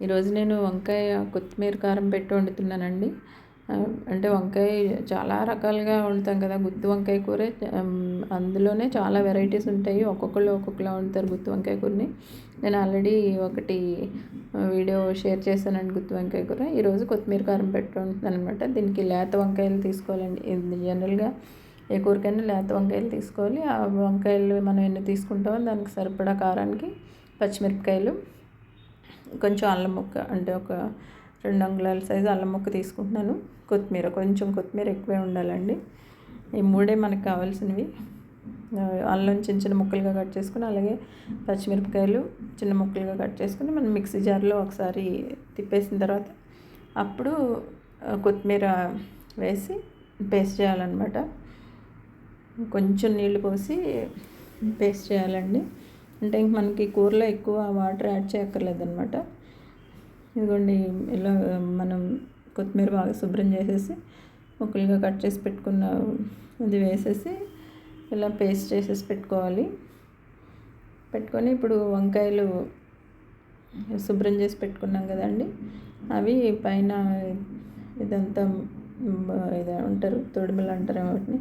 ఈరోజు నేను వంకాయ కొత్తిమీర కారం పెట్టి వండుతున్నానండి. అంటే వంకాయ చాలా రకాలుగా వండుతాం కదా. గుత్తి వంకాయ కూర అందులోనే చాలా వెరైటీస్ ఉంటాయి. ఒక్కొక్కళ్ళు ఒక్కొక్కలా వండుతారు గుత్తి వంకాయ కూరని. నేను ఆల్రెడీ ఒకటి వీడియో షేర్ చేశానండి గుత్తి వంకాయ కూర. ఈరోజు కొత్తిమీర కారం పెట్టి వండుతున్నాను అనమాట దీనికి లేత వంకాయలు తీసుకోవాలండి. జనరల్గా ఏ కూరకైనా లేత వంకాయలు తీసుకోవాలి. ఆ వంకాయలు మనం ఎన్ని తీసుకుంటామో దానికి సరిపడా కారానికి పచ్చిమిరపకాయలు కొంచెం అల్లం ముక్క అంటే ఒక రెండు అంగుళాల సైజు అల్లం ముక్క తీసుకుంటున్నాను. కొత్తిమీర కొంచెం కొత్తిమీర ఎక్కువే ఉండాలండి. ఈ మూడే మనకు కావాల్సినవి. అల్లం చిన్న చిన్న ముక్కలుగా కట్ చేసుకుని అలాగే పచ్చిమిరపకాయలు చిన్న ముక్కలుగా కట్ చేసుకుని మనం మిక్సీ జార్లో ఒకసారి తిప్పేసిన తర్వాత అప్పుడు కొత్తిమీర వేసి పేస్ట్ చేయాలన్నమాట. కొంచెం నీళ్ళు పోసి పేస్ట్ చేయాలండి. అంటే ఇంక మనకి కూరలో ఎక్కువ వాటర్ యాడ్ చేయక్కర్లేదన్నమాట. ఇదిగోండి ఇలా మనం కొత్తిమీర బాగా శుభ్రం చేసేసి ముక్కలుగా కట్ చేసి పెట్టుకున్న ఇది వేసేసి ఇలా పేస్ట్ చేసేసి పెట్టుకోవాలి. పెట్టుకొని ఇప్పుడు వంకాయలు శుభ్రం చేసి పెట్టుకున్నాం కదండి. అవి పైన ఇదంతా ఇది అంటారు తొడిమలు అంటారు వాటిని.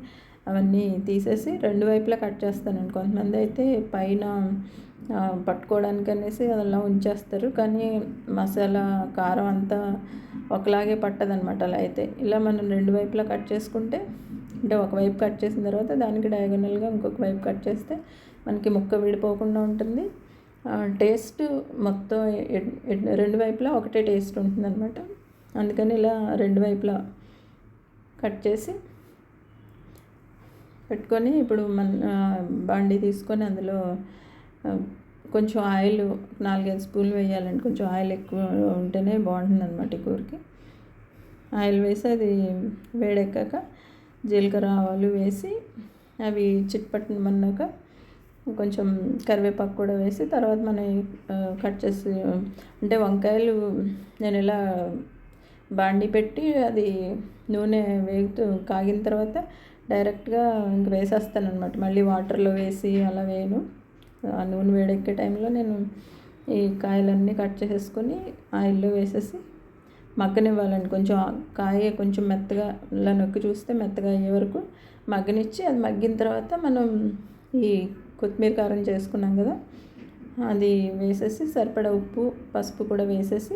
అవన్నీ తీసేసి రెండు వైపులా కట్ చేస్తానండి కొంతమంది అయితే పైన పట్టుకోవడానికి అనేసి అలా ఉంచేస్తారు. కానీ మసాలా కారం అంతా ఒకలాగే పట్టదనమాట అలా అయితే. ఇలా మనం రెండు వైపులా కట్ చేసుకుంటే అంటే ఒకవైపు కట్ చేసిన తర్వాత దానికి డయాగనల్గా ఇంకొక వైపు కట్ చేస్తే మనకి ముక్క విడిపోకుండా ఉంటుంది. టేస్ట్ మొత్తం రెండు వైపులా ఒకటే టేస్ట్ ఉంటుంది అనమాట అందుకని ఇలా రెండు వైపులా కట్ చేసి పెట్టుకొని ఇప్పుడు మన బండి తీసుకొని అందులో కొంచెం ఆయిల్ నాలుగైదు స్పూన్లు వేయాలండి. కొంచెం ఆయిల్ ఎక్కువ ఉంటేనే బాగుంటుంది అనమాట ఈ కూరకి. ఆయిల్ వేసి అది వేడెక్కాక జీలకర్ర ఆవాలు వేసి అవి చిట్పట్టమన్నాక కొంచెం కరివేపాకు కూడా వేసి తర్వాత మనం కట్ చేసి అంటే వంకాయలు నేను ఇలా బాండి పెట్టి అది నూనె వేగుతూ కాగిన తర్వాత డైరెక్ట్గా ఇంక వేసేస్తాను అనమాట మళ్ళీ వాటర్లో వేసి అలా వేయను. ఆ నూనె వేడెక్కే టైంలో నేను ఈ కాయలన్నీ కట్ చేసేసుకొని ఆయిల్లో వేసేసి మగ్గనివ్వాలండి. కొంచెం కాయ కొంచెం మెత్తగా ఇలా నొక్కి చూస్తే మెత్తగా అయ్యే వరకు మగ్గనిచ్చి అది మగ్గిన తర్వాత మనం ఈ కొత్తిమీర కారం చేసుకున్నాం కదా అది వేసేసి సరిపడా ఉప్పు పసుపు కూడా వేసేసి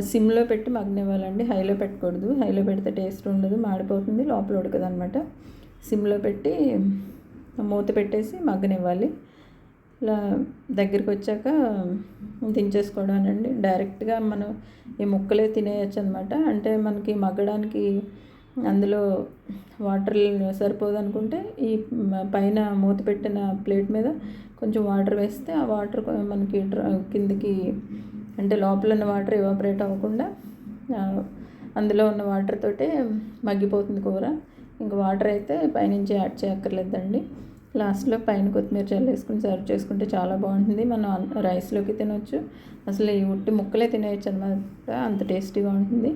సిమ్లో పెట్టి మగ్గనివ్వాలండి. హైలో పెట్టకూడదు. హైలో పెడితే టేస్ట్ ఉండదు. మాడిపోతుంది. లోపల ఉడకదు అనమాట సిమ్లో పెట్టి మూత పెట్టేసి మగ్గనివ్వాలి. ఇలా దగ్గరికి వచ్చాక దించేసుకోవడం అండి డైరెక్ట్గా మనం ఈ ముక్కలే తినేయచ్చు అనమాట అంటే మనకి మగ్గడానికి అందులో వాటర్ సరిపోదు అనుకుంటే ఈ పైన మూత పెట్టిన ప్లేట్ మీద కొంచెం వాటర్ వేస్తే ఆ వాటర్ మనకి డ్ర- కిందకి అంటే లోపల ఉన్న వాటర్ ఎవాపరేట్ అవ్వకుండా అందులో ఉన్న వాటర్ తోటే మగ్గిపోతుంది కూర. ఇంకా వాటర్ అయితే పైనుంచి యాడ్ చేయక్కర్లేదండి. లాస్ట్లో పైన కొత్తిమీర చల్లేసుకుని సర్వ్ చేసుకుంటే చాలా బాగుంటుంది. మనం రైస్లోకి తినొచ్చు. అసలు ఈ ఉట్టి ముక్కలే తినేయచ్చు అనమాట అంత టేస్టీగా ఉంటుంది.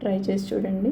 ట్రై చేసి చూడండి.